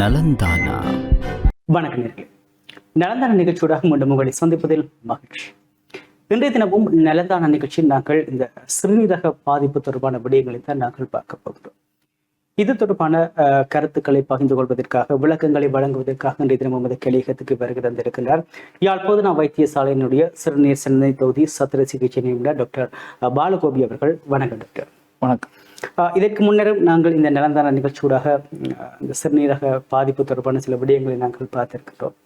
நலந்தானா? வணக்கம் நலந்தான நிகழ்ச்சியோடாக மீண்டும் உங்களை சந்திப்பதில் மகிழ்ச்சி. இன்றைய தினமும் நலந்தான நிகழ்ச்சியில் நாங்கள் இந்த சிறுநீரக பாதிப்பு தொடர்பான விடயங்களை தான் நாங்கள் பார்க்க போகிறோம். இது தொடர்பான கருத்துக்களை பகிர்ந்து கொள்வதற்காக விளக்கங்களை வழங்குவதற்காக இன்றைய தினமும் இந்த கலியகத்துக்கு வருகை தந்திருக்கிறார். யாழ் போதனா வைத்தியசாலையினுடைய சிறுநீர் சிந்தனை தொகுதி சத்திர சிகிச்சை நிபுணர் டாக்டர் பாலகோபி அவர்கள். வணக்கம் டாக்டர். வணக்கம். இதற்கு முன்னரும் நாங்கள் இந்த நிலந்தான நிகழ்ச்சியூடாக இந்த சிறுநீரக பாதிப்பு தொடர்பான சில விடயங்களை நாங்கள் பார்த்திருக்கிறோம்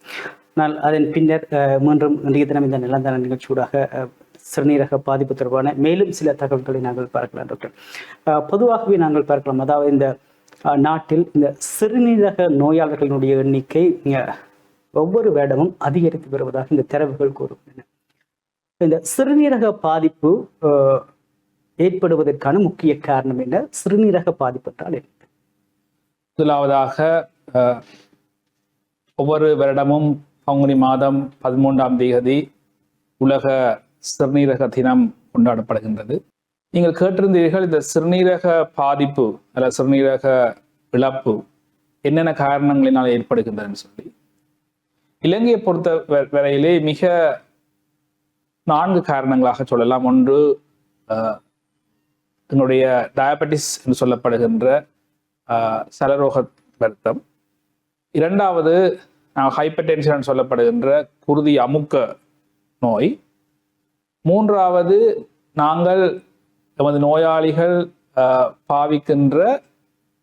ஆனால் அதன் பின்னர் மீண்டும் இன்றைய தினம் இந்த நிலந்தான நிகழ்ச்சியூடாக சிறுநீரக பாதிப்பு தொடர்பான மேலும் சில தகவல்களை நாங்கள் பார்க்கலாம் டாக்டர். பொதுவாகவே நாங்கள் பார்க்கலாம். அதாவது இந்த நாட்டில் இந்த சிறுநீரக நோயாளர்களுடைய எண்ணிக்கை ஒவ்வொரு வேடமும் அதிகரித்து வருவதாக இந்த தரவுகள் கூறுகின்றன. இந்த சிறுநீரக பாதிப்பு ஏற்படுவதற்கான முக்கிய காரணம் என்ன? சிறுநீரக பாதிப்பு என்றால் என்ன முதலாவதாக ஒவ்வொரு வருடமும் பங்குனி மாதம் பதிமூன்றாம் தேதி உலக சிறுநீரக தினம் கொண்டாடப்படுகின்றது. நீங்கள் கேட்டிருந்தீர்கள் இந்த சிறுநீரக பாதிப்பு அல்ல சிறுநீரக இழப்பு என்னென்ன காரணங்களினால் ஏற்படுகின்றதுன்னு சொல்லி. இலங்கையை பொறுத்த வ- வரையிலே மிக நான்கு காரணங்களாக சொல்லலாம். ஒன்று தன்னுடைய என்னுடைய டயபெட்டிஸ் என்று சொல்லப்படுகின்ற சலரோக வருத்தம். இரண்டாவது ஹைப்பர் டென்ஷன் சொல்லப்படுகின்ற குருதி அமுக்க நோய். மூன்றாவது நாங்கள் எமது நோயாளிகள் பாவிக்கின்ற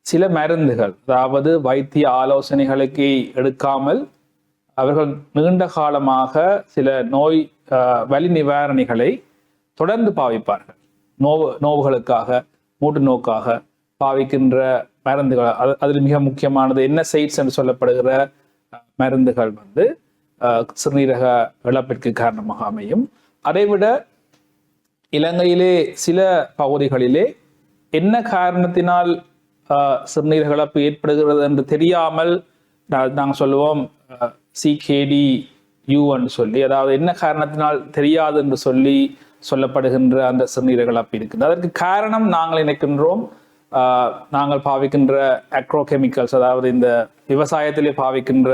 சில மருந்துகள் அதாவது வைத்திய ஆலோசனைகளுக்கு எடுக்காமல் அவர்கள் நீண்ட காலமாக சில நோய் வலி நிவாரணிகளை தொடர்ந்து பாவிப்பார்கள். நோவு நோவுகளுக்காக மூட்டு நோக்காக பாவிக்கின்ற மருந்துகள் அது அதில் மிக முக்கியமானது என்ன சைட்ஸ் என்று சொல்லப்படுகிற அஹ், மருந்துகள் வந்து அஹ், சிறுநீரக இழப்பிற்கு காரணமாக அமையும். அதைவிட இலங்கையிலே சில பகுதிகளிலே என்ன காரணத்தினால் ஆஹ், சிறுநீரக இழப்பு ஏற்படுகிறது என்று தெரியாமல் நாங்கள் சொல்லுவோம் சிகேடி யூன்னு சொல்லி அதாவது என்ன காரணத்தினால் தெரியாது என்று சொல்லி சொல்லப்படுகின்ற அந்த சிறுநீரக அப்படி இருக்குது. அதற்கு காரணம் நாங்கள் நினைக்கின்றோம் ஆஹ், நாங்கள் பாவிக்கின்ற அக்ரோகெமிக்கல்ஸ் அதாவது இந்த விவசாயத்திலே பாவிக்கின்ற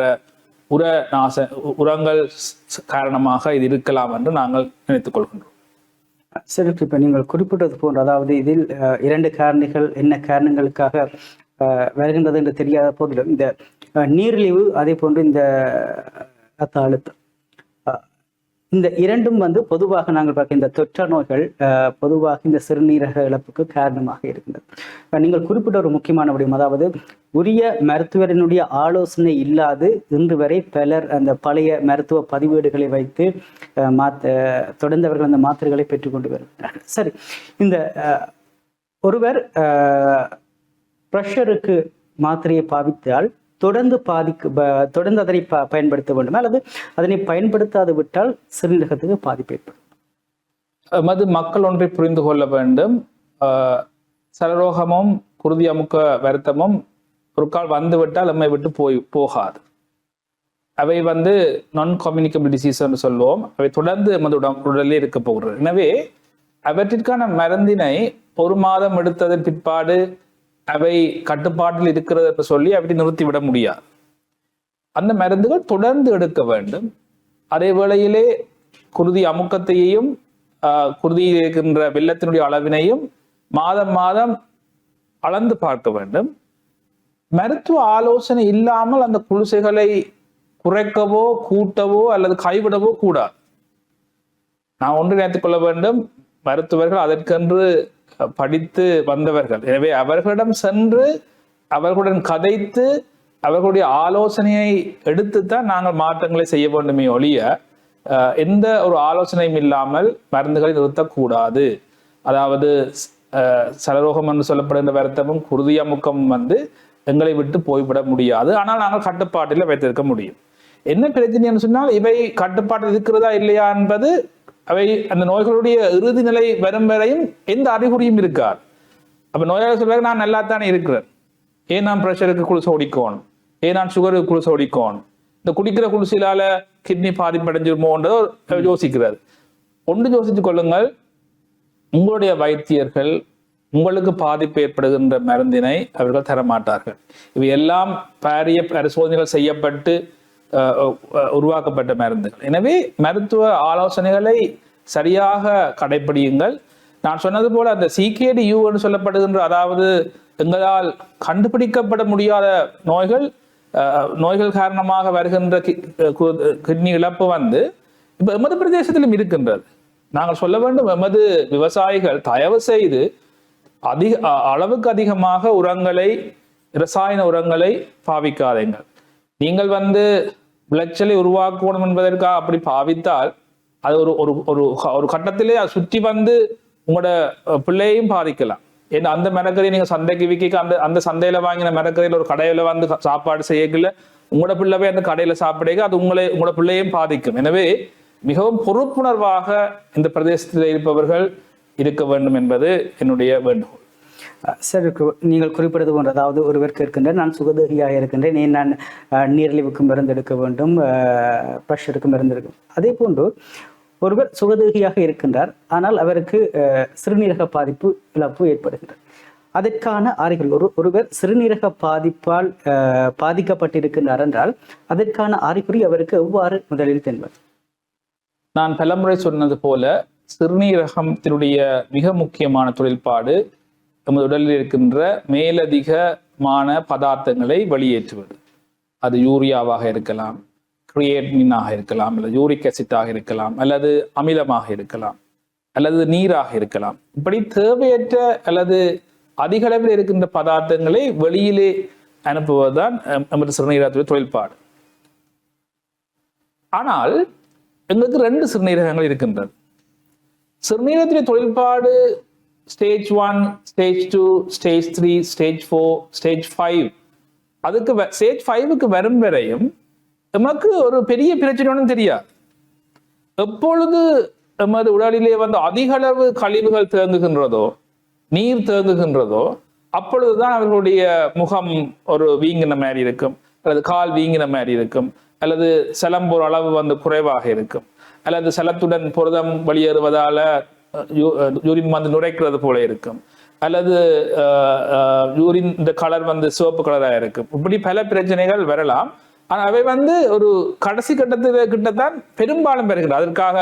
உர நாச உ- உரங்கள் காரணமாக இது இருக்கலாம் என்று நாங்கள் நினைத்துக் கொள்கின்றோம். சரி இப்போ நீங்கள் குறிப்பிட்டது போன்ற அதாவது இதில் அஹ், இரண்டு காரணிகள் என்ன காரணங்களுக்காக அஹ், வருகின்றது என்று தெரியாத போதிலும் இந்த அஹ், நீரிழிவு அதே போன்று இந்த ரத்த அழுத்தம். இந்த இரண்டும் வந்து பொதுவாக நாங்கள் பார்க்க இந்த தொற்ற நோய்கள் அஹ், பொதுவாக இந்த சிறுநீரக இழப்புக்கு காரணமாக இருக்கின்றது. நீங்கள் குறிப்பிட்ட ஒரு முக்கியமான விடயம் அதாவது உரிய மருத்துவரினுடைய ஆலோசனை இல்லாது இன்று வரை பலர் அந்த பழைய மருத்துவ பதிவேடுகளை வைத்து மாத்த தொடர்ந்தவர்கள் அந்த மாத்திரைகளை பெற்றுக்கொண்டு வருகிறார்கள். சரி இந்த ஒருவர் ப்ரெஷருக்கு மாத்திரையை பாவித்தால் தொடர்ந்து பாதிக்கு தொடர்ந்து அதனை ப பயன்படுத்த வேண்டும்? அல்லது அதனை பயன்படுத்தாது விட்டால் சிறுநீரகத்துக்கு பாதிப்பு ஏற்படும் மது மக்கள் ஒன்றை புரிந்து கொள்ள வேண்டும். ஆஹ் சலரோகமும் குருதி அமுக்க வருத்தமும் ஒரு கால் வந்துவிட்டால் நம்மை விட்டு போய் போகாது. அவை வந்து நான் கம்யூனிகபிள் டிசீஸ் என்று சொல்லுவோம் அவை தொடர்ந்து நமது உடம் உடலில் இருக்க போகிறது. எனவே அவற்றிற்கான மருந்தினை ஒரு மாதம் எடுத்ததன் பிற்பாடு அவை கட்டுப்பாட்டில் இருக்கிறது என்று சொல்லி அவற்றை நிறுத்திவிட முடியாது. அந்த மருந்துகள் தொடர்ந்து எடுக்க வேண்டும். அதே வேளையிலே குருதி அமுக்கத்தையும் குருதியில் இருக்கின்ற வெள்ளத்தினுடைய அளவினையும் மாதம் மாதம் அளந்து பார்க்க வேண்டும். மருத்துவ ஆலோசனை இல்லாமல் அந்த குளிசைகளை குறைக்கவோ கூட்டவோ அல்லது கைவிடவோ கூடாது. நான் ஒன்று நினைத்துக் கொள்ள வேண்டும். மருத்துவர்கள் அதற்கென்று படித்து வந்தவர்கள். எனவே அவர்களிடம் சென்று அவர்களுடன் கதைத்து அவர்களுடைய ஆலோசனையை எடுத்துத்தான் நாங்கள் மாற்றங்களை செய்ய வேண்டுமே ஒழிய அஹ், எந்த ஒரு ஆலோசனையும் இல்லாமல் மருந்துகளை நிறுத்தக்கூடாது. அதாவது அஹ், சலரோகம் என்று சொல்லப்படுகின்ற வருத்தமும் குருதியமுக்கம் வந்து எங்களை விட்டு போய்விட முடியாது. ஆனால் நாங்கள் கட்டுப்பாட்டில் வைத்திருக்க முடியும். என்ன பிரச்சனைன்னு சொன்னால் இவை கட்டுப்பாட்டில் இருக்கிறதா இல்லையா என்பது அவை அந்த நோய்களுடைய இறுதி நிலை வரும் வரையும் எந்த அறிகுறியும் இருக்காது. அப்ப நோயாளி சொல்வாங்க நான் நல்லா தானே இருக்கிறேன். ஏன் நான் ப்ரெஷருக்கு குளிசை ஒடிக்கணும்? ஏன் நான் சுகருக்கு குளிசை ஒடிக்கணும்? இந்த குடிக்கிற குளிசையிலால கிட்னி பாதிப்படைஞ்சிருமோன்றதோ யோசிக்கிறது ஒன்று யோசித்துக் கொள்ளுங்கள் உங்களுடைய வைத்தியர்கள் உங்களுக்கு பாதிப்பு ஏற்படுகின்ற மருந்தினை அவர்கள் தரமாட்டார்கள். இவை எல்லாம் பாரிய பரிசோதனைகள் செய்யப்பட்டு உருவாக்கப்பட்ட மருந்துகள் எனவே மருத்துவ ஆலோசனைகளை சரியாக கடைபிடியுங்கள் நான் சொன்னது போல அந்த சிகேடி யூன்னு சொல்லப்படுகின்ற அதாவது எங்களால் கண்டுபிடிக்கப்பட முடியாத நோய்கள் நோய்கள் காரணமாக வருகின்ற கிட்னி இழப்பு வந்து இப்ப எமது பிரதேசத்திலும் இருக்கின்றது. நாங்கள் சொல்ல வேண்டும் எமது விவசாயிகள் தயவு செய்து அதிக அ- அளவுக்கு அதிகமாக உரங்களை ரசாயன உரங்களை பாவிக்காதீங்கள் நீங்கள் வந்து விளைச்சலை உருவாக்கணும் என்பதற்காக அப்படி பாவித்தால் அது ஒரு ஒரு ஒரு ஒரு கட்டத்திலே அதை சுற்றி வந்து உங்களோட பிள்ளையையும் பாதிக்கலாம். ஏன்னா அந்த மிளகறி நீங்க சந்தைக்கு விற்க அந்த அந்த சந்தையில வாங்கின மிளகறியில் ஒரு கடையில வந்து சாப்பாடு செய்யக்கல உங்களோட பிள்ளை போய் அந்த கடையில சாப்பிடுங்க அது உங்களை உங்களோட பிள்ளையும் பாதிக்கும். எனவே மிகவும் பொறுப்புணர்வாக இந்த பிரதேசத்தில் இருப்பவர்கள் இருக்க வேண்டும் என்பது என்னுடைய வேண்டுகோள். சார் நீங்கள் குறிப்பிடுவது போன்ற அதாவது ஒருவர் கேட்கின்றேன் நான் சுகதேகியாக இருக்கின்றேன் ஏன் நான் அஹ், நீரிழிவுக்கு மருந்து எடுக்க வேண்டும் ப்ரெஷருக்கு மருந்து எடுக்க அதே போன்று ஒருவர் சுகதேகியாக இருக்கின்றார் ஆனால் அவருக்கு அஹ், சிறுநீரக பாதிப்பு இழப்பு ஏற்படுகின்றது. அதற்கான அறிகுறி ஒரு ஒருவர் சிறுநீரக பாதிப்பால் அஹ், பாதிக்கப்பட்டிருக்கின்றார் என்றால் அதற்கான அறிகுறி அவருக்கு எவ்வாறு முதலில் தென்பது? நான் பலமுறை சொன்னது போல சிறுநீரகத்தினுடைய மிக முக்கியமான தொழில்பாடு நமது உடலில் இருக்கின்ற மேலதிகமான பதார்த்தங்களை வெளியேற்றுவது. அது யூரியாவாக இருக்கலாம் கிரியேட்டினாக இருக்கலாம் அல்லது யூரிக் அசிட்டாக இருக்கலாம் அல்லது அமிலமாக இருக்கலாம் அல்லது நீராக இருக்கலாம். இப்படி தேவையற்ற அல்லது அதிகளவில் இருக்கின்ற பதார்த்தங்களை வெளியிலே அனுப்புவதுதான் நமது சிறுநீரகத்துடைய தொழில்பாடு. ஆனால் எங்களுக்கு ரெண்டு சிறுநீரகங்கள் இருக்கின்றது சிறுநீரகத்துடைய தொழில்பாடு stage one stage two stage three stage four stage five அதுக்கு ஸ்டேஜ் ஃபைவுக்கு வரும் வரையும் நமக்கு ஒரு பெரிய பிரச்சனை தெரியாது. எப்பொழுது நமது உடலிலே வந்து அதிக அளவு கழிவுகள் தேங்குகின்றதோ நீர் தேங்குகின்றதோ அப்பொழுதுதான் அவர்களுடைய முகம் ஒரு வீங்கின மாதிரி இருக்கும். அல்லது கால் வீங்கின மாதிரி இருக்கும். அல்லது செலம்போர் அளவு வந்து குறைவாக இருக்கும். அல்லது செலத்துடன் புரதம் வெளியேறுவதால யூரின் வந்து நுரைக்கிறது போல இருக்கும். அல்லது யூரின் இந்த கலர் வந்து சிவப்பு கலராக இருக்கும். இப்படி பல பிரச்சனைகள் வரலாம். ஆனா அவை வந்து ஒரு கடைசி கட்டத்தில் கிட்டத்தான் பெரும்பாலும் பெறுகிறது அதற்காக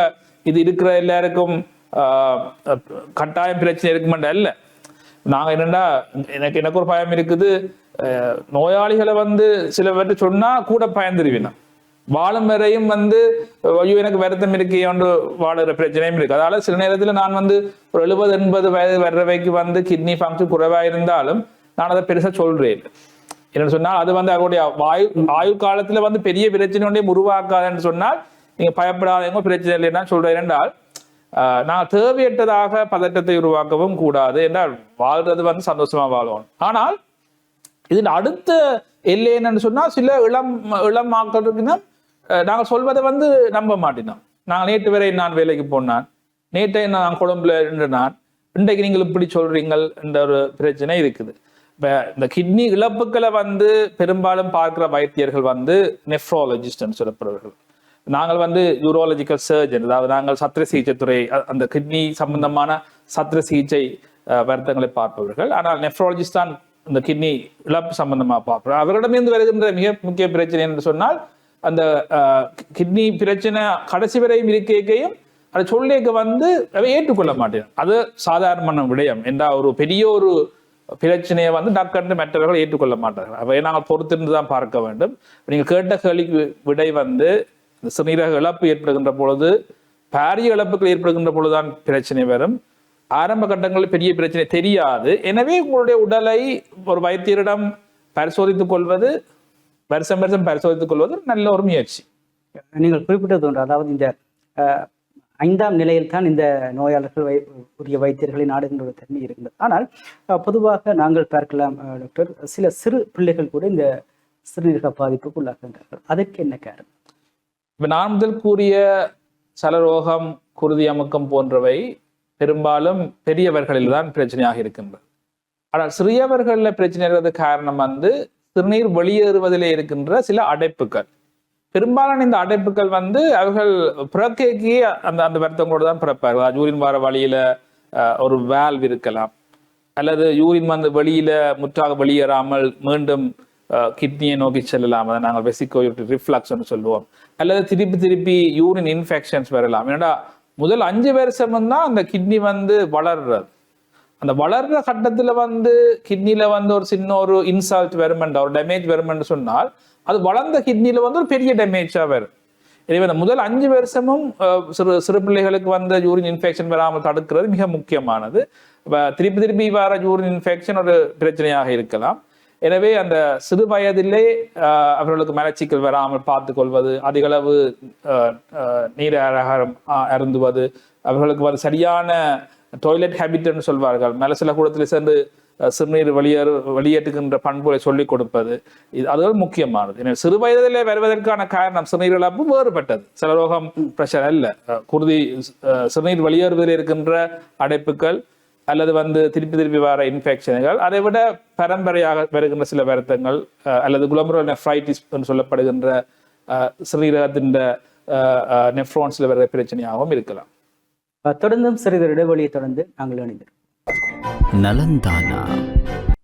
இது இருக்கிற எல்லாருக்கும் ஆஹ், கட்டாயம் பிரச்சனை இருக்குமென்ற அல்ல. நாங்க என்னென்னா எனக்கு எனக்கு ஒரு பயம் இருக்குது. அஹ், நோயாளிகளை வந்து சில பேர்ட்ட சொன்னா கூட பயந்துருவினா. வாழும் வரையும் வந்து ஐயோ எனக்கு வருத்தம் இருக்கே என்று வாழுற பிரச்சனையும் இருக்கு. அதனால சில நேரத்துல நான் வந்து ஒரு எழுபது எண்பது வயது வர்றவைக்கு வந்து கிட்னி ஃபங்க்ஷன் குறைவா இருந்தாலும் நான் அதை பெருசா சொல்றேன். என்னன்னு சொன்னால் அது வந்து அவருடைய வாயு ஆயுள் காலத்துல வந்து பெரிய பிரச்சனை ஒன்றையும் உருவாக்காதுன்னு சொன்னால் நீங்க பயப்படாதவங்க பிரச்சனை இல்லைன்னா சொல்றேன் என்றால் ஆஹ், நான் தேவையற்றதாக பதட்டத்தை உருவாக்கவும் கூடாது என்றால் வாழ்றது வந்து சந்தோஷமா வாழும். ஆனால் இதில் அடுத்த எல்லை என்னன்னு சொன்னா சில இளம் இளம் மக்கள் இருக்குன்னா நாங்கள் சொல்வதை வந்து நம்ப மாட்டினோம். நாங்கள் நேற்று வரை நான் வேலைக்கு போனான். நேற்றை நான் கொழும்புல இருந்து நான். இன்றைக்கு நீங்கள் இப்படி சொல்றீங்கள் என்ற ஒரு பிரச்சனை இருக்குது. இப்போ இந்த கிட்னி இழப்புகளை வந்து பெரும்பாலும் பார்க்கிற வைத்தியர்கள் வந்து நெஃப்ரோலஜிஸ்ட்னு சொல்லப்படுவார்கள். நாங்கள் வந்து யூரோலஜிக்கல் சர்ஜன் அதாவது நாங்கள் சத்திர சிகிச்சை துறை அந்த கிட்னி சம்பந்தமான சத்திர சிகிச்சை வருத்தங்களை பார்ப்பவர்கள். ஆனால் நெஃப்ரோலஜிஸ்ட் தான் இந்த கிட்னி இழப்பு சம்பந்தமாக பார்ப்போம் அவர்களிடமிருந்து வருகின்ற மிக முக்கிய பிரச்சனை என்று சொன்னால் அந்த கிட்னி பிரச்சனை கடைசி வரையும் இருக்கையும் அதை சொல்லிக்க வந்து அவை ஏற்றுக்கொள்ள மாட்டேன். அது சாதாரணமான விடயம். என்றா ஒரு பெரிய ஒரு பிரச்சனையை வந்து டக்குன்னு மற்றவர்கள் ஏற்றுக்கொள்ள மாட்டார்கள். அவை நாங்கள் பொறுத்திருந்து தான் பார்க்க வேண்டும். நீங்கள் கேட்ட கேள்விக்கு விடை வந்து இந்த சிறுநீரக இழப்பு ஏற்படுகின்ற பொழுது பாரிய இழப்புகள் ஏற்படுகின்ற பொழுதுதான் பிரச்சனை வரும். ஆரம்ப கட்டங்களில் பெரிய பிரச்சனை தெரியாது. எனவே உங்களுடைய உடலை ஒரு வைத்தியரிடம் பரிசோதித்துக் கொள்வது வருஷம் வருஷம் பரிசோதித்துக் கொள்வது நல்ல ஒரு முயற்சி. நீங்கள் குறிப்பிட்டது ஒன்று அதாவது இந்த ஐந்தாம் நிலையில் தான் இந்த நோயாளர்கள் வை உரிய வைத்தியர்களை நாடுகின்ற ஒரு தன்மை இருக்கின்றது ஆனால் பொதுவாக நாங்கள் பார்க்கலாம் டாக்டர் சில சிறு பிள்ளைகள் கூட இந்த சிறுநீரக பாதிப்புக்கு உள்ளாகின்றார்கள். அதற்கு என்ன காரணம்? இப்ப நான் முதல் கூறிய சலரோகம் குருதி அமுக்கம் போன்றவை பெரும்பாலும் பெரியவர்களில் தான் பிரச்சனையாக இருக்கின்றது. ஆனால் சிறியவர்கள்ல பிரச்சனை இருக்கிறது காரணம் வந்து சிறுநீர் வெளியேறுவதிலே இருக்கின்ற சில அடைப்புகள். பெரும்பாலான இந்த அடைப்புகள் வந்து அவர்கள் பிறக்கைக்கு அந்த அந்த வருத்தங்களோடு தான் பிறப்பார்கள். யூரின் வார வழியில ஒரு வேல்வ் இருக்கலாம். அல்லது யூரின் வந்து வெளியில முற்றாக வெளியேறாமல் மீண்டும் கிட்னியை நோக்கி செல்லலாம். அதை நாங்கள் வெசிகோ ரிஃப்ளக்ஸ்னு சொல்லுவோம். அல்லது திருப்பி திருப்பி யூரின் இன்ஃபெக்ஷன்ஸ் வரலாம். ஏன்னா முதல் அஞ்சு வருஷம் தான் அந்த கிட்னி வந்து வளர்றது. அந்த வளர்ற கட்டத்துல வந்து கிட்னில வந்து ஒரு சின்ன ஒரு இன்சால்ட் வருமெண்ட் ஒரு டேமேஜ் வருமெண்ட் சொன்னால் அது வளர்ந்த கிட்னில வந்து ஒரு பெரிய டேமேஜா வரும். எனவே அந்த முதல் அஞ்சு வருஷமும் சிறு சிறு பிள்ளைகளுக்கு வந்த யூரின் இன்ஃபெக்ஷன் வராமல் தடுக்கிறது மிக முக்கியமானது. திருப்பி திருப்பி வர யூரின் இன்ஃபெக்ஷன் ஒரு பிரச்சனையாக இருக்கலாம். எனவே அந்த சிறு வயதிலே அவர்களுக்கு மலச்சிக்கல் வராமல் பார்த்துக்கொள்வது அதிகளவு நீர் ஆகாரம் அருந்துவது அவர்களுக்கு வந்து சரியான டாய்லெட் ஹேபிட்னு சொல்வார்கள். மலசில கூடத்தில் சேர்ந்து சிறுநீர் வெளியேறு வெளியேற்றுகின்ற பண்புகளை சொல்லிக் கொடுப்பது. இது அதுவும் முக்கியமானது. எனவே சிறு வயதிலே வருவதற்கான காரணம் சிறுநீர் இழப்பு வேறுபட்டது. சில ரோகம் பிரஷர் அல்ல. குருதி சிறுநீர் வெளியேறுவதில் இருக்கின்ற அடைப்புகள் அல்லது வந்து திருப்பி திருப்பி வர இன்ஃபெக்ஷன்கள் அதை விட பரம்பரையாக வருகின்ற சில வருத்தங்கள் அல்லது குளம்புரல் நெஃப்ரைட்டிஸ் என்று சொல்லப்படுகின்ற சிறுநீரகத்தின் நெஃப்ரோன்ஸ்ல வர பிரச்சனையாகவும் இருக்கலாம். தொடர்ந்தும் சிறிது இடைவெளியை தொடர்ந்து நாங்கள் இணைந்திருக்கிறோம். நலந்தானா.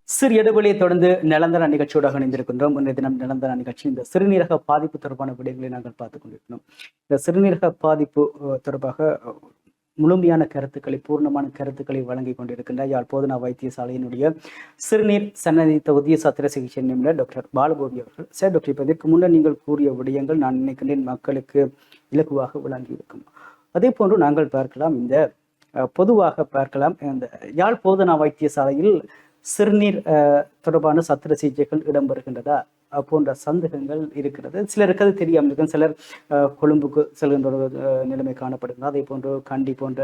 சிறு இடைவெளியை தொடர்ந்து நிலந்தன நிகழ்ச்சியோட இணைந்திருக்கின்றோம். இன்றைய தினம் நிலந்தன நிகழ்ச்சி. இந்த சிறுநீரக பாதிப்பு தொடர்பான விடயங்களை நாங்கள் பார்த்துக் கொண்டிருக்கிறோம். இந்த சிறுநீரக பாதிப்பு தொடர்பாக முழுமையான கருத்துக்களை பூர்ணமான கருத்துக்களை வழங்கி கொண்டிருக்கின்ற யாழ் போதனா வைத்தியசாலையினுடைய சிறுநீர் சன்னதி தொகுதிய சத்திர சிகிச்சை நிபுணர் டாக்டர் பாலகோபி அவர்கள். சார் டாக்டர் இப்ப இதற்கு முன்னர் நீங்கள் கூறிய விடயங்கள் நான் நினைக்கின்றேன் மக்களுக்கு இலகுவாக விளங்கி இருக்கும் அதே போன்று நாங்கள் பார்க்கலாம் இந்த பொதுவாக பார்க்கலாம் இந்த யாழ் போதனா வைத்தியசாலையில் சிறுநீர் தொடர்பான சத்திர சிகிச்சைகள் இடம்பெறுகின்றதா போன்ற சந்தேகங்கள் இருக்கிறது. சிலருக்கு அது தெரியாமல் இருக்கும். சிலர் கொழும்புக்கு செல்கின்ற ஒரு நிலைமை காணப்படுகிறது. அதே போன்று கண்டி போன்ற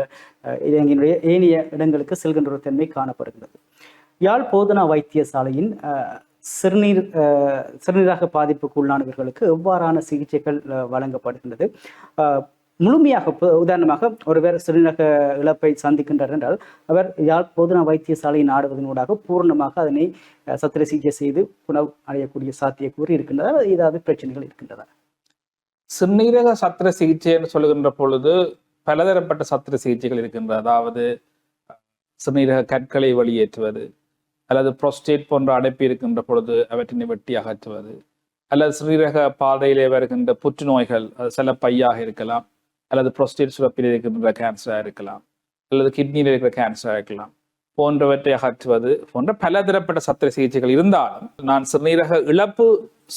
இலங்கையினுடைய ஏனைய இடங்களுக்கு செல்கின்ற ஒரு தன்மை காணப்படுகிறது. யாழ் போதனா வைத்தியசாலையின் சிறுநீர் சிறுநீராக பாதிப்புக்கு உள்ளானவர்களுக்கு எவ்வாறான சிகிச்சைகள் வழங்கப்படுகின்றது? முழுமையாக இப்போ உதாரணமாக ஒருவர் சிறுநக இழப்பை சந்திக்கின்றார் என்றால் அவர் யாழ் போதனா வைத்தியசாலை நாடுவதனூடாக பூர்ணமாக அதனை சத்திர சிகிச்சை செய்து புனவ் அடையக்கூடிய சாத்தியக்கூறு இருக்கின்றதா? ஏதாவது பிரச்சனைகள் இருக்கின்றதா? சிறுநீரக சத்திர சிகிச்சைன்னு சொல்லுகின்ற பொழுது பலதரப்பட்ட சத்திர சிகிச்சைகள் இருக்கின்றது அதாவது சிறுநீரக கற்களை வெளியேற்றுவது அல்லது புரோஸ்டேட் போன்ற அடைப்பு இருக்கின்ற பொழுது அவற்றினை வெட்டி அகற்றுவது அல்லது சிறுநீரக பாதையிலே வருகின்ற புற்றுநோய்கள் அது சில பையாக இருக்கலாம். அல்லது புரோஸ்டேட் சுரப்பில் இருக்கின்ற கேன்சராக இருக்கலாம். அல்லது கிட்னியில் இருக்கிற கேன்சராக இருக்கலாம். போன்றவற்றை அகற்றுவது போன்ற பலதரப்பட்ட சத்திர சிகிச்சைகள் இருந்தாலும் நான் சிறுநீரக இழப்பு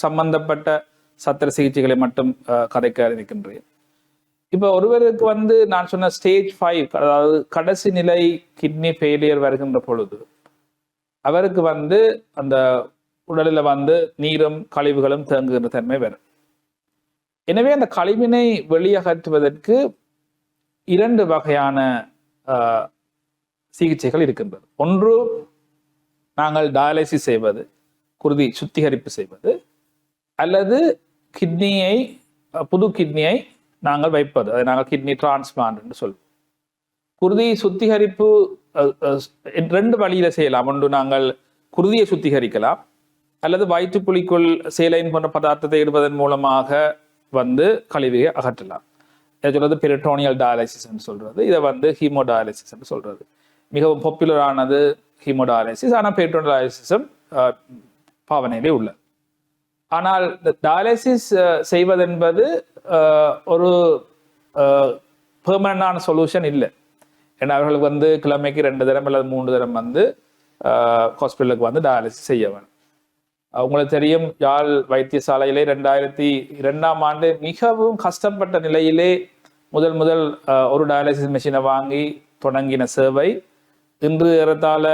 சம்பந்தப்பட்ட சத்திர சிகிச்சைகளை மட்டும் கதைக்க இருக்கின்றேன் இப்போ ஒருவருக்கு வந்து நான் சொன்ன ஸ்டேஜ் ஃபைவ் அதாவது கடைசி நிலை கிட்னி ஃபெயிலியர் வருகின்ற பொழுது அவருக்கு வந்து அந்த உடலில் வந்து நீரும் கழிவுகளும் தேங்குகின்ற தன்மை வரும். எனவே அந்த கழிவினை வெளியகற்றுவதற்கு இரண்டு வகையான சிகிச்சைகள் இருக்கின்றது. ஒன்று நாங்கள் டயாலிசிஸ் செய்வது குருதி சுத்திகரிப்பு செய்வது அல்லது கிட்னியை புது கிட்னியை நாங்கள் வைப்பது. அதை நாங்கள் கிட்னி டிரான்ஸ்பிளான்ட் என்று சொல்வோம். குருதி சுத்திகரிப்பு ரெண்டு வழியில செய்யலாம். ஒன்று நாங்கள் குருதியை சுத்திகரிக்கலாம். அல்லது வயிற்றுப்புலிக்குள் சேலைன் போன்ற பதார்த்தத்தை இடுவதன் மூலமாக வந்து கழிவுகளை அகற்றலாம். இதை சொல்றது பெரிட்டோனியல் டயாலிசிஸ்ன்னு சொல்றது. இதை வந்து ஹீமோடயாலிசிஸ்ன்னு சொல்றது. மிகவும் பாப்புலரானது ஹீமோடயாலிசிஸ் ஆனால் பெரிட்டோனியல் டயாலிசிஸும் பாவனையிலே உள்ள. ஆனால் இந்த டயாலிசிஸ் செய்வதென்பது ஒரு பெர்மனண்டான சொல்யூஷன் இல்லை. ஏன்னா அவர்களுக்கு வந்து கிழமைக்கு ரெண்டு தரம் அல்லது மூன்று தரம் வந்து ஹாஸ்பிட்டலுக்கு வந்து டயாலிசிஸ் செய்ய வேணும். உங்களுக்கு தெரியும் யாழ் வைத்தியசாலையிலே ரெண்டாயிரத்தி இரண்டாம் ஆண்டு மிகவும் கஷ்டப்பட்ட நிலையிலே முதல் முதல் ஒரு டயாலிசிஸ் மிஷினை வாங்கி தொடங்கின சேவை இன்று ஏறத்தாழ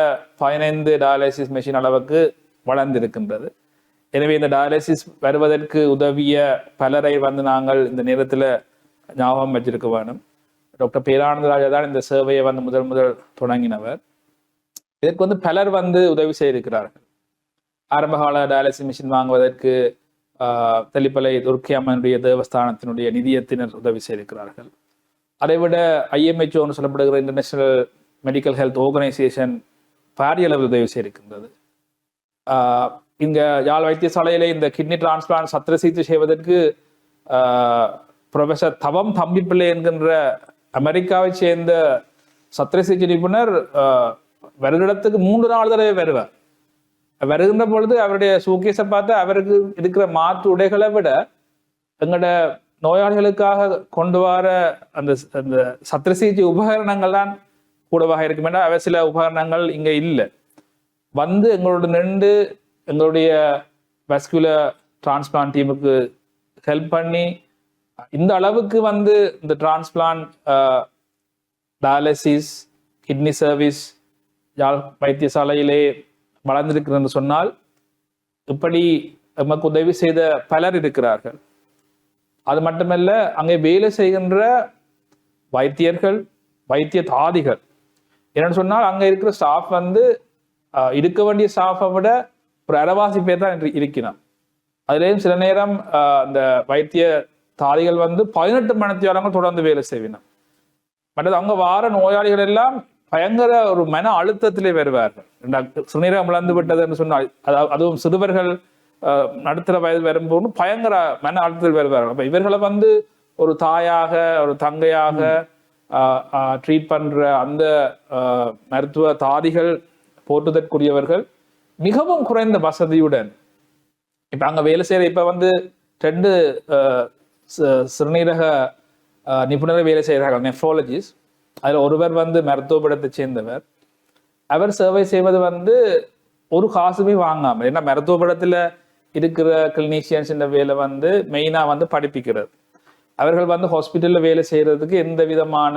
பதினைந்து டயாலிசிஸ் மிஷின் அளவுக்கு வளர்ந்திருக்கின்றது. எனவே இந்த டயாலிசிஸ் வருவதற்கு உதவிய பலரை வந்து நாங்கள் இந்த நேரத்தில் ஞாபகம் வச்சிருக்க வேணும் டாக்டர் பேரானந்தராஜா தான் இந்த சேவையை வந்து முதல் முதல் தொடங்கினவர். இதற்கு வந்து பலர் வந்து உதவி செய்திருக்கிறார்கள். ஆரம்பகால டயாலிசிஸ் மிஷின் வாங்குவதற்கு ஆஹ், துர்க்கியம்மனுடைய தேவஸ்தானத்தினுடைய நிதியத்தினர் உதவி செய்திருக்கிறார்கள். அதைவிட ஐஎம்ஹெச்ஓன்னு சொல்லப்படுகிற இன்டர்நேஷனல் மெடிக்கல் ஹெல்த் ஆர்கனைசேஷன் பாரிய அளவில் உதவி செய்திருக்கின்றது. ஆஹ், இங்க யாழ் வைத்தியசாலையிலே இந்த கிட்னி டிரான்ஸ்பிளான்ட் சத்திர சிகிச்சை செய்வதற்கு ப்ரொஃபசர் தவம் தம்பிப்பிள்ளை என்கின்ற அமெரிக்காவை சேர்ந்த சத்திர சிகிச்சை நிபுணர் ஆஹ், வருடத்துக்கு மூன்று நாள் தடவை வருவார். வருகின்ற பொழுது அவருடைய சூக்கேஸை பார்த்து அவருக்கு இருக்கிற மாற்று உடைகளை விட எங்களோட நோயாளிகளுக்காக கொண்டு வர அந்த அந்த சத்திர சிகிச்சை உபகரணங்கள் தான் கூடவாக இருக்கும். ஏன்னா அவர் சில உபகரணங்கள் இங்கே இல்லை. வந்து எங்களோட நின்று எங்களுடைய வெஸ்குலர் டிரான்ஸ்பிளான்ட் டீமுக்கு ஹெல்ப் பண்ணி இந்த அளவுக்கு வந்து இந்த transplant dialysis kidney service Yazh வைத்தியசாலையிலே வளர்ந்திருக்கிறது சொன்னால் இப்படி நமக்கு உதவி செய்த பலர் இருக்கிறார்கள். அது மட்டுமல்ல அங்கே வேலை செய்கின்ற வைத்தியர்கள் வைத்திய தாதிகள் என்னன்னு சொன்னால் அங்கே இருக்கிற ஸ்டாஃப் வந்து இருக்க வேண்டிய ஸ்டாஃபை விட ஒரு அரைவாசி பேர் தான் இருக்கிறான். அதுலேயும் சில நேரம் அந்த வைத்திய தாதிகள் வந்து பதினெட்டு மணித்தியாரங்கள் தொடர்ந்து வேலை செய்வினோம் மற்றது அவங்க வார நோயாளிகள் எல்லாம் பயங்கர ஒரு மன அழுத்தத்திலே வருவார். ரெண்டா- சிறுநீரகம் இழந்து விட்டது என்று சொன்னால் அதுவும் சிறுவர்கள் நடுத்தர வயது வரும்போது பயங்கர மன அழுத்தத்தில் வருவார்கள் அப்ப இவர்களை வந்து ஒரு தாயாக ஒரு தங்கையாக ட்ரீட் பண்ற அந்த ஆஹ், மருத்துவ தாதிகள் போற்றுதற்குரியவர்கள் மிகவும் குறைந்த வசதியுடன் இப்ப அங்க வேலை செய்யற இப்ப வந்து ரெண்டு சிறுநீரக அஹ், நிபுணர் வேலை செய்கிறார்கள் நெஃப்ரோலஜிஸ்ட் அதில் ஒருவர் வந்து மருத்துவபடத்தை சேர்ந்தவர். அவர் சேவை செய்வது வந்து ஒரு காசுமே வாங்காமல் ஏன்னா மருத்துவபடத்துல இருக்கிற கிளினீஷியன்ஸ் இந்த வேலை வந்து மெயினா வந்து படிப்பிக்கிறது. அவர்கள் வந்து ஹாஸ்பிட்டல்ல வேலை செய்யறதுக்கு எந்த விதமான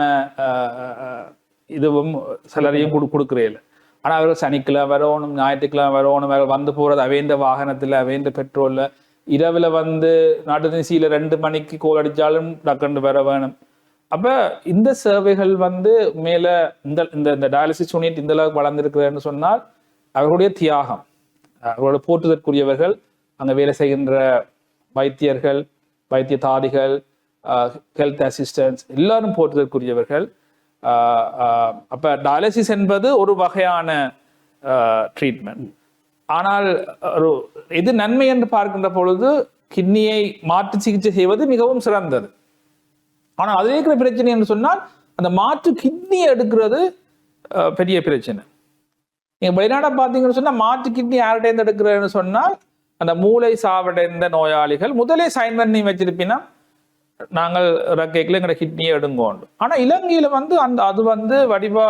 இதுவும் சிலரையும் கொடு கொடுக்குறையில ஆனால் அவர்கள் சனிக்கிழமை வரணும் ஞாயிற்றுக்கிழமை வரணும் அவர்கள் வந்து போறது அவேந்த வாகனத்துல அவேந்த பெட்ரோல்ல இரவில் வந்து நாட்டு நிசியில ரெண்டு மணிக்கு கோல் அடித்தாலும் டக்குன்னு வர வேணும். அப்ப இந்த சேவைகள் வந்து மேல இந்த இந்த இந்த டயாலிசிஸ் யூனிட் இந்த அளவுக்கு வளர்ந்திருக்கிறதுன்னு சொன்னால் அவர்களுடைய தியாகம் அவர்களோட போற்றுதற்குரியவர்கள் அங்க வேலை செய்கின்ற வைத்தியர்கள் வைத்திய தாதிகள் ஹெல்த் அசிஸ்டன்ஸ் எல்லாரும் போற்றுதற்குரியவர்கள். அப்போ அப்ப டயாலிசிஸ் என்பது ஒரு வகையான ட்ரீட்மெண்ட் ஆனால் ஒரு எது நன்மை என்று பார்க்கின்ற பொழுது கிட்னியை மாற்று சிகிச்சை செய்வது மிகவும் சிறந்தது. ஆனால் அதுல இருக்கிற பிரச்சனை என்று சொன்னால் அந்த மாற்று கிட்னியை எடுக்கிறது பெரிய பிரச்சனை. நீங்கள் வெளிநாட்டை பார்த்தீங்கன்னு சொன்னால் மாற்று கிட்னி யார்கிட்டேருந்து எடுக்கிறேன்னு சொன்னால் அந்த மூளை சாவடைந்த நோயாளிகள் முதலே சைன் பண்ணி வச்சிருப்பினா நாங்கள் இறக்கைக்குள்ள எங்களோட கிட்னியை எடுங்கோண்டு. ஆனால் இலங்கையில் வந்து அந்த அது வந்து வடிவா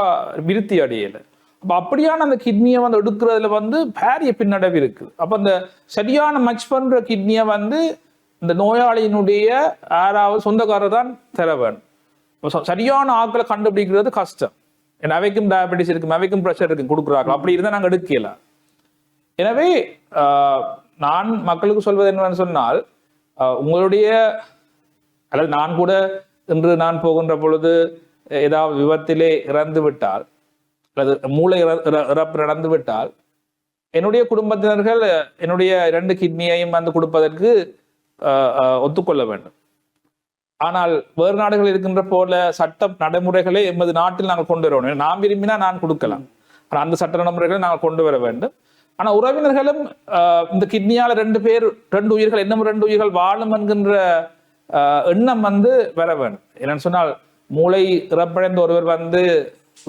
விருத்தி அடையலை. அப்போ அப்படியான அந்த கிட்னியை வந்து எடுக்கிறதுல வந்து பேரிய பின்னடைவு இருக்குது. அப்போ அந்த சரியான மச் பண்ணுற கிட்னியை வந்து இந்த நோயாளியினுடைய யாராவது சொந்தக்காரர் தான் திறவன் ச- சரியான ஆட்களை கண்டுபிடிக்கிறது கஷ்டம். ஏன்னா அவைக்கும் டயபெட்டிஸ் இருக்கும் அவைக்கும் ப்ரெஷர் இருக்கு கொடுக்குறாங்க. அப்படி இருந்தால் நாங்கள் எடுக்கல. எனவே நான் மக்களுக்கு சொல்வது என்னன்னு சொன்னால் உங்களுடைய அதாவது நான் கூட இன்று நான் போகின்ற பொழுது ஏதாவது விபத்திலே இறந்து விட்டால் அல்லது மூளை இற- இறப்பு நடந்து விட்டால் என்னுடைய குடும்பத்தினர்கள் என்னுடைய இரண்டு கிட்னியையும் வந்து கொடுப்பதற்கு ஒத்துக்கொள்ள வேண்டும். ஆனால் வேறு நாடுகள் இருக்கின்ற போல சட்ட நடைமுறைகளை எமது நாட்டில் நாங்கள் கொண்டு வர வேண்டும். நான் விரும்பினா நான் கொடுக்கலாம். ஆனால் அந்த சட்ட நடைமுறைகளை நாங்கள் கொண்டு வர வேண்டும். ஆனால் உறவினர்களும் இந்த கிட்னியால் ரெண்டு பேர் ரெண்டு உயிர்கள் இன்னும் ரெண்டு உயிர்கள் வாழும் என்கின்ற எண்ணம் வந்து வர வேண்டும். என்னன்னு சொன்னால் மூளை இறப்படைந்த ஒருவர் வந்து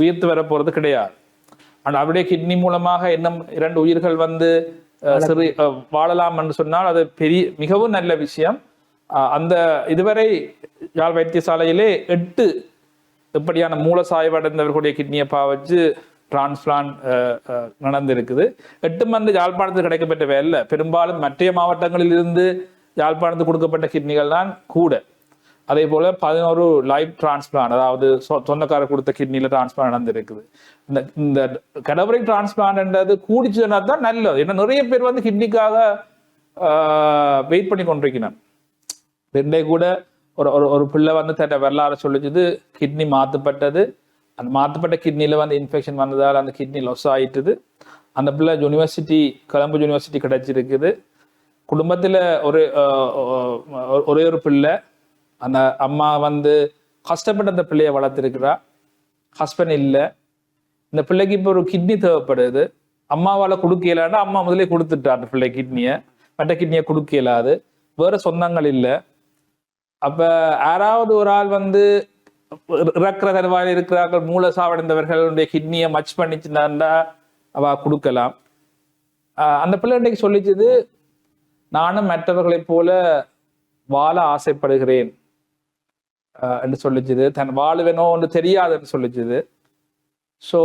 உயிர்த்து வர போறது கிடையாது. ஆனால் அவருடைய கிட்னி மூலமாக இன்னும் இரண்டு உயிர்கள் வந்து சிறு வாழலாம் என்று சொன்னால் அது பெரிய மிகவும் நல்ல விஷயம். அந்த இதுவரை யாழ் வைத்தியசாலையிலே எட்டு இப்படியான மூலசாய்வடைந்தவர்களுடைய கிட்னியை பாவச்சு டிரான்ஸ்பிளான் நடந்திருக்குது. எட்டு மந்து யாழ்ப்பாணத்தில் கிடைக்கப்பட்டவை அல்ல. பெரும்பாலும் மற்ற மாவட்டங்களில் இருந்து யாழ்ப்பாணத்துக்கு கொடுக்கப்பட்ட கிட்னிகள் தான் கூட. அதே போல பதினோரு லைவ் டிரான்ஸ்பிளான் அதாவது சொ- சொந்தக்காரர் கொடுத்த கிட்னில டிரான்ஸ்பிளான் நடந்திருக்குது. இந்த இந்த கடவுரை டிரான்ஸ்பிளான்ன்றது கூடிச்சுன்னா தான் நல்லது. ஏன்னா நிறைய பேர் வந்து கிட்னிக்காக வெயிட் பண்ணி கொண்டிருக்கிறான் ரெண்டே கூட ஒரு ஒரு ஒரு பிள்ளை வந்து தன்னை வரலாறு சொல்லிச்சது கிட்னி மாற்றப்பட்டது அந்த மாற்றப்பட்ட கிட்னியில் வந்து இன்ஃபெக்ஷன் வந்ததால் அந்த கிட்னி லாஸ் ஆயிட்டுது. அந்த பிள்ளை யூனிவர்சிட்டி கொழம்பு யூனிவர்சிட்டி கிடச்சிருக்குது. குடும்பத்தில் ஒரு ஒரே ஒரு பிள்ளை. அந்த அம்மா வந்து கஷ்டப்பட்டு அந்த பிள்ளையை வளர்த்துருக்குறா. ஹஸ்பண்ட் இல்லை. இந்த பிள்ளைக்கு இப்போ ஒரு கிட்னி தேவைப்படுது. அம்மாவால் கொடுக்கலான்னா அம்மா முதலே கொடுத்துட்டா அந்த பிள்ளை கிட்னியை மற்ற கிட்னியை கொடுக்க இயலாது. வேற சொந்தங்கள் இல்லை. அப்போ யாராவது ஒரு ஆள் வந்து இறக்குற தருவாயில் இருக்கிறார்கள். மூல சாவடைந்தவர்களுடைய கிட்னியை மச் பண்ணிச்சுனா அவ கொடுக்கலாம். அந்த பிள்ளை இன்றைக்கு சொல்லிச்சது நானும் மற்றவர்களைப் போல வாழ ஆசைப்படுகிறேன். என்று சொல்லிச்சுது. தன் வாழுவேனோ என்று தெரியாதுன்னு சொல்லிச்சுது. ஸோ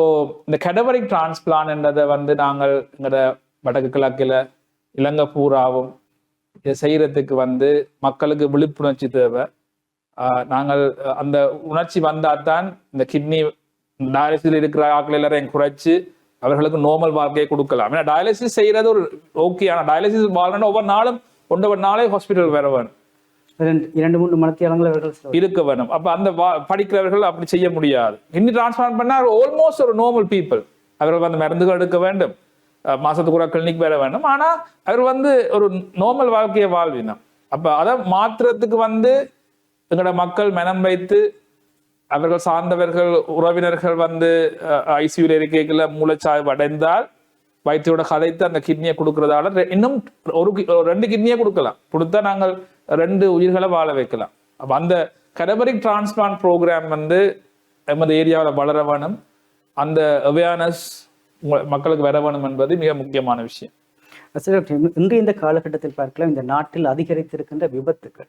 இந்த கடவரிக் டிரான்ஸ்பிளான் என்றதை வந்து நாங்கள் எங்களோட வடக்கு கிழக்கில் இலங்கை பூராவும் இதை செய்கிறதுக்கு வந்து மக்களுக்கு விழிப்புணர்ச்சி தேவை. ஆஹ் நாங்கள் அந்த உணர்ச்சி வந்தால் தான் இந்த கிட்னி டயாலிசிஸில் இருக்கிற ஆட்கள் எல்லாரையும் குறைச்சி அவர்களுக்கு நோமல் வாழ்க்கையை கொடுக்கலாம். ஏன்னா டயாலிசிஸ் செய்கிறது ஒரு ஓகேயான டயாலிசிஸ் வாழ்க்கை ஒவ்வொரு நாளும் ஒன்று ஒரு நாளே ஹாஸ்பிட்டல் வர வேணும். இரண்டு இரண்டு மூன்று மனத்தியாளங்கள் அவர்கள் இருக்க வேணும். அப்ப அந்த வா- படிக்கிறவர்கள் அப்படி செய்ய முடியாது. இன்னும் டிரான்ஸ்பிளான்ட் பண்ணா ஆல்மோஸ்ட் ஒரு நார்மல் பீப்புள் அவர்கள் வந்து மருந்துகள் எடுக்க வேண்டும். அஹ் மாசத்துக்கு கூட கிளினிக் வேற வேண்டும் ஆனா அவர் வந்து ஒரு நார்மல் வாழ்க்கையை வாழ்வினம். அப்ப அதை மாத்திரத்துக்கு வந்து எங்களோட மக்கள் மனம் வைத்து அவர்கள் சார்ந்தவர்கள் உறவினர்கள் வந்து ஐசியூல இருக்கைகளை மூளைச்சாய்வு அடைந்தால் வைத்தியோட கதைத்து அந்த கிட்னியை கொடுக்கறதால இன்னும் ஒரு கி- ரெண்டு கிட்னியை கொடுக்கலாம். கொடுத்தா நாங்கள் ரெண்டு உயிர்களை வாழ வைக்கலாம். அப்போ அந்த கடபரிக் டிரான்ஸ்பிளான்ட் ப்ரோக்ராம் வந்து எமது ஏரியாவில் வளர வேணும். அந்த அவேர்னஸ் மக்களுக்கு வர வேணும் என்பது மிக முக்கியமான விஷயம். இன்று இந்த காலகட்டத்தில் பார்க்கலாம். இந்த நாட்டில் அதிகரித்திருக்கின்ற விபத்துக்கள்.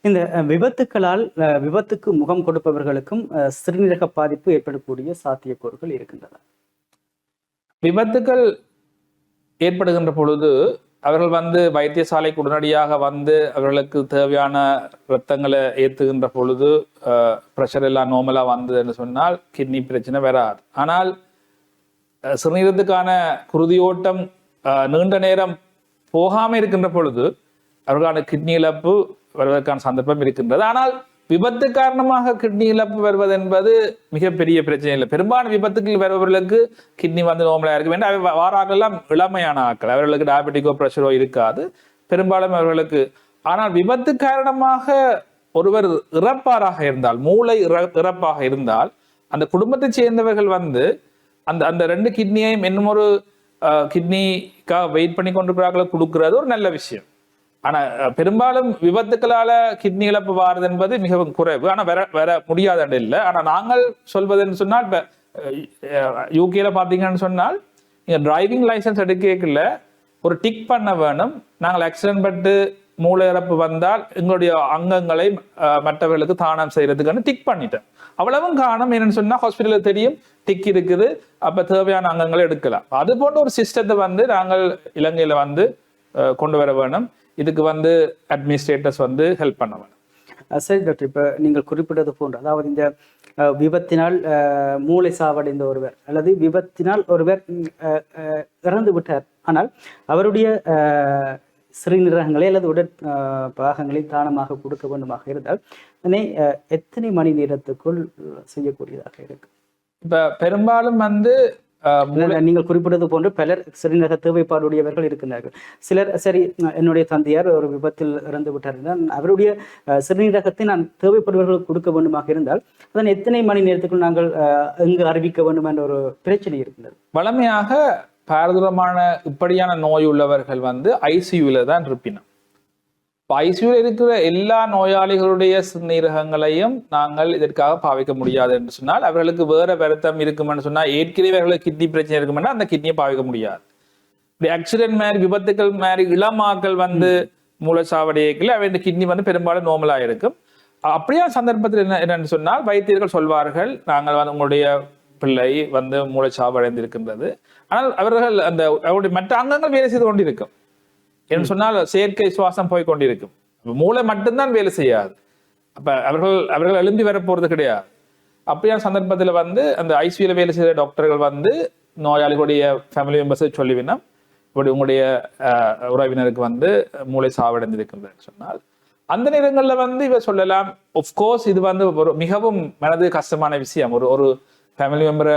இந்த விபத்துக்களால் அஹ், விபத்துக்கு முகம் கொடுப்பவர்களுக்கும் சிறுநீரக பாதிப்பு ஏற்படக்கூடிய சாத்தியக்கூறுகள் இருக்கின்றன. விபத்துக்கள் ஏற்படுகின்ற பொழுது அவர்கள் வந்து வைத்தியசாலைக்கு உடனடியாக வந்து அவர்களுக்கு தேவையான இரத்தங்களை ஏற்றுகின்ற பொழுது ப்ரெஷர் எல்லாம் நோமலாக வந்ததுன்னு சொன்னால் கிட்னி பிரச்சனை வராது. ஆனால் சிறுநீரத்துக்கான குருதியோட்டம் நீண்ட நேரம் போகாமல் இருக்கின்ற பொழுது அவர்களுக்கான கிட்னி இழப்பு வருவதற்கான சந்தர்ப்பம் இருக்கின்றது. ஆனால் விபத்து காரணமாக கிட்னி இழப்பு வருவது என்பது மிகப்பெரிய பிரச்சனை இல்லை. பெரும்பாலான விபத்துக்கள் வருபவர்களுக்கு கிட்னி வந்து நோம்பலாக இருக்க வேண்டும். அவை இளமையான ஆக்கள். அவர்களுக்கு டயபெட்டிக்கோ ப்ரெஷரோ இருக்காது. பெரும்பாலும் அவர்களுக்கு. ஆனால் விபத்து காரணமாக ஒருவர் இறப்பாராக இருந்தால் மூளை இற- இறப்பாக இருந்தால் அந்த குடும்பத்தைச் சேர்ந்தவர்கள் வந்து அந்த அந்த ரெண்டு கிட்னியையும் இன்னும் ஒரு கிட்னிக்காக வெயிட் பண்ணி கொண்டிருக்கிறார்கள் கொடுக்கறது ஒரு நல்ல விஷயம். ஆனா பெரும்பாலும் விபத்துக்களால கிட்னி இழப்பு வாருது என்பது மிகவும் குறைவு. ஆனா வர வர முடியாத இல்லை. ஆனா நாங்கள் சொல்வதுன்னு சொன்னால் இப்ப யூகேல பாத்தீங்கன்னு சொன்னால் நீங்க டிரைவிங் லைசன்ஸ் எடுக்கல ஒரு டிக் பண்ண வேணும். நாங்கள் ஆக்சிடென்ட் பட்டு மூளை இறப்பு வந்தால் எங்களுடைய அங்கங்களை மற்றவர்களுக்கு தானம் செய்யறதுக்கான டிக் பண்ணிட்டேன். அவ்வளவும் காரணம் என்னன்னு சொன்னா ஹாஸ்பிட்டலுக்கு தெரியும் டிக் இருக்குது. அப்ப தேவையான அங்கங்களை எடுக்கலாம். அது போன்ற ஒரு சிஸ்டத்தை வந்து நாங்கள் இலங்கையில வந்து கொண்டு வர வேணும். இதுக்கு வந்து அட்மினிஸ்ட்ரேட்டர்ஸ் வந்து ஹெல்ப் பண்ண வேணும். சரி டாக்டர் இப்போ நீங்கள் குறிப்பிட்டது போன்று அதாவது இந்த விபத்தினால் மூளை சாவடைந்த ஒருவர் அல்லது விபத்தினால் ஒருவர் இறந்து விட்டார். ஆனால் அவருடைய சிறுநீரகங்களை அல்லது உடற் பாகங்களை தானமாக கொடுக்க வேண்டுமாக இருந்தால் அதனை எத்தனை மணி நேரத்துக்குள் செய்யக்கூடியதாக இருக்கு இப்ப பெரும்பாலும் வந்து நீங்கள் குறிப்பிட்டது போன்று பலர் சிறுநீரக தேவைப்பாடுடையவர்கள் இருக்கிறார்கள். சிலர் சரி என்னுடைய தந்தையார் ஒரு விபத்தில் இறந்து விட்டார் என்றால் அவருடைய சிறுநீரகத்தை நான் தேவைப்படுபவர்களுக்கு கொடுக்க வேண்டுமாக இருந்தால் அதன் எத்தனை மணி நேரத்துக்குள் நாங்கள் அஹ், எங்கு அறிவிக்க வேண்டும் என்ற ஒரு பிரச்சனை இருக்கின்றது வழமையாக பாரதூரமான இப்படியான நோய் உள்ளவர்கள் வந்து ஐசியூல தான் இருப்பினம் இப்போ இருக்கிற எல்லா நோயாளிகளுடைய சிறுநீரகங்களையும் நாங்கள் இதற்காக பாவிக்க முடியாது என்று சொன்னால் அவர்களுக்கு வேற வருத்தம் இருக்குமென்னு சொன்னால் ஏற்கனவே அவர்களுக்கு கிட்னி பிரச்சனை இருக்குமென்னா அந்த கிட்னியை பாவிக்க முடியாது. இப்படி ஆக்சிடென்ட் மாதிரி விபத்துக்கள் மாதிரி இளமாக்கள் வந்து மூலச்சாவடியைகள் அவன் கிட்னி வந்து பெரும்பாலும் நோமலாக இருக்கும். அப்படியான சந்தர்ப்பத்தில் என்ன என்னன்னு சொன்னால் வைத்தியர்கள் சொல்வார்கள் நாங்கள் வந்து உங்களுடைய பிள்ளை வந்து மூளைச்சாவு அடைந்திருக்கின்றது ஆனால் அவர்கள் அந்த அவருடைய மற்ற அங்கங்கள் வேலை செய்து கொண்டிருக்கும். என்று சொன்னால் செயற்கை சுவாசம் போய் கொண்டிருக்கும். மூளை மட்டும்தான் வேலை செய்யாது. அப்ப அவர்கள் அவர்கள் எழும்பி வர போறது கிடையாது. அப்படியான சந்தர்ப்பத்தில் வந்து அந்த ஐசியூல வேலை செய்கிற டாக்டர்கள் வந்து நோயாளிகளுடைய ஃபேமிலி மெம்பர்ஸை சொல்லிவினா இப்படி உங்களுடைய உறவினருக்கு வந்து மூளை சாவடைந்திருக்கின்றது சொன்னால் அந்த நேரங்களில் வந்து இவ சொல்லலாம் கோர்ஸ் இது வந்து ஒரு மிகவும் மனது கஷ்டமான விஷயம். ஒரு ஒரு ஃபேமிலி மெம்பரை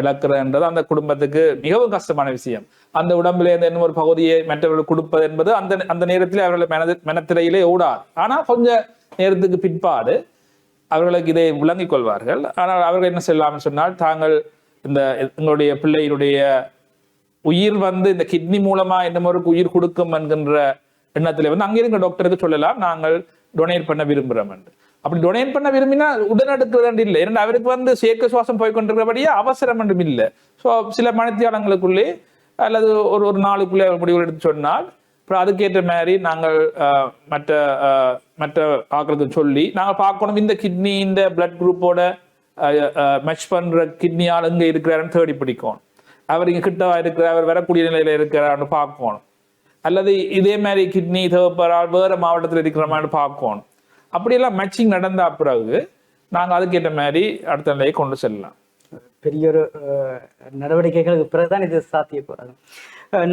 இழக்கிறன்றது அந்த குடும்பத்துக்கு மிகவும் கஷ்டமான விஷயம். அந்த உடம்புல இருந்து இன்னும் ஒரு பகுதியை மற்றவர்கள் கொடுப்பது என்பது அந்த அந்த நேரத்தில் அவர்கள் மனது மனத்திரையிலே ஓடாது. ஆனால் கொஞ்ச நேரத்துக்கு பிற்பாடு அவர்களுக்கு இதை விளங்கிக் கொள்வார்கள். ஆனால் அவர்கள் என்ன செய்யலாம்னு சொன்னால் தாங்கள் இந்த எங்களுடைய பிள்ளையினுடைய உயிர் வந்து இந்த கிட்னி மூலமா இன்னமொருக்கு உயிர் கொடுக்கும் என்கின்ற எண்ணத்துல வந்து அங்கே இருக்க டாக்டருக்கு சொல்லலாம் நாங்கள் டொனேட் பண்ண விரும்புகிறோம் என்று. அப்படி டொனேட் பண்ண விரும்பினா உடன் எடுக்கிறது இல்லை. இரண்டு அவருக்கு வந்து சேர்க்க சுவாசம் போய் கொண்டிருக்கிறபடியே அவசரம் என்றும் இல்லை. ஸோ சில மணித்தியாலங்களுக்குள்ளே அல்லது ஒரு ஒரு நாலு அவர் முடிவுகள் எடுத்து சொன்னால் அப்புறம் அதுக்கேற்ற மாதிரி நாங்கள் மற்ற மற்ற ஆக்களுக்கு சொல்லி நாங்கள் பார்க்கணும். இந்த கிட்னி இந்த பிளட் குரூப்போட மெச் பண்ற கிட்னி ஆள் இங்க இருக்கிறாருன்னு தேடி பிடிக்கணும். அவர் இங்க கிட்டவா இருக்கிறார் அவர் வரக்கூடிய நிலையில இருக்கிறாருன்னு பார்க்கணும். அல்லது இதே மாதிரி கிட்னி தேவைப்படுறால் வேற மாவட்டத்தில் இருக்கிறமான்னு பார்க்கணும். அப்படியெல்லாம் மேட்சிங் நடந்த பிறகு நாங்கள் அதுக்கேற்ற மாதிரி அடுத்த நிலையை கொண்டு செல்லலாம். பெரிய ஒரு நடவடிக்கைகளுக்கு பிறகுதான் இது சாத்தியக்கூடாது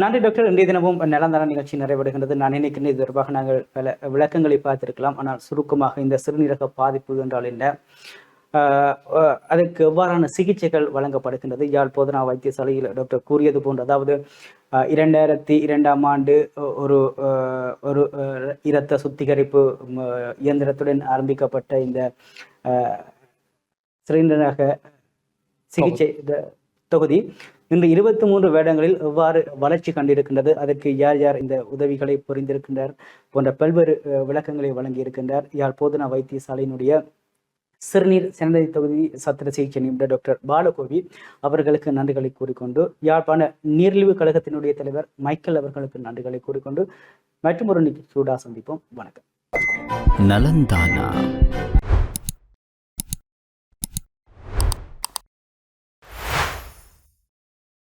நன்றி டாக்டர். இன்றைய தினமும் நலந்தர நிகழ்ச்சி நிறைவடைகின்றது. நான் நினைக்கின்ற இது தொடர்பாக நாங்கள் பல விளக்கங்களை பார்த்திருக்கலாம். ஆனால் சுருக்கமாக இந்த சிறுநீரக பாதிப்பு என்றால் என்ன? அதற்கு எவ்வாறான சிகிச்சைகள் வழங்கப்படுகின்றது? யாழ் போதனா வைத்தியசாலையில் டாக்டர் கூறியது போன்ற அதாவது இரண்டாயிரத்தி இரண்டாம் ஆண்டு ஒரு ஒரு இரத்த சுத்திகரிப்பு இயந்திரத்துடன் ஆரம்பிக்கப்பட்ட இந்த சிறுநீரக சிகிச்சை தொகுதி. இன்று இருபத்தி மூன்று வேடங்களில் எவ்வாறு வளர்ச்சி கண்டிருக்கின்றது? அதற்கு யார் யார் இந்த உதவிகளை புரிந்திருக்கின்றார்? போன்ற பல்வேறு விளக்கங்களை வழங்கியிருக்கின்றார். யாழ் போதனா வைத்தியசாலையினுடைய சிறுநீர் சிறந்தை தொகுதி சத்திர சிகிச்சை நிபுணர் டாக்டர் பாலகோவி அவர்களுக்கு நன்றிகளை கூறிக்கொண்டு யாழ்ப்பாண நீரிழிவு கழகத்தினுடைய தலைவர் மைக்கேல் அவர்களுக்கு நன்றிகளை கூறிக்கொண்டு மற்றும் ஒரு நிகழ்ச்சியூடா சந்திப்போம். வணக்கம். நலந்தானா.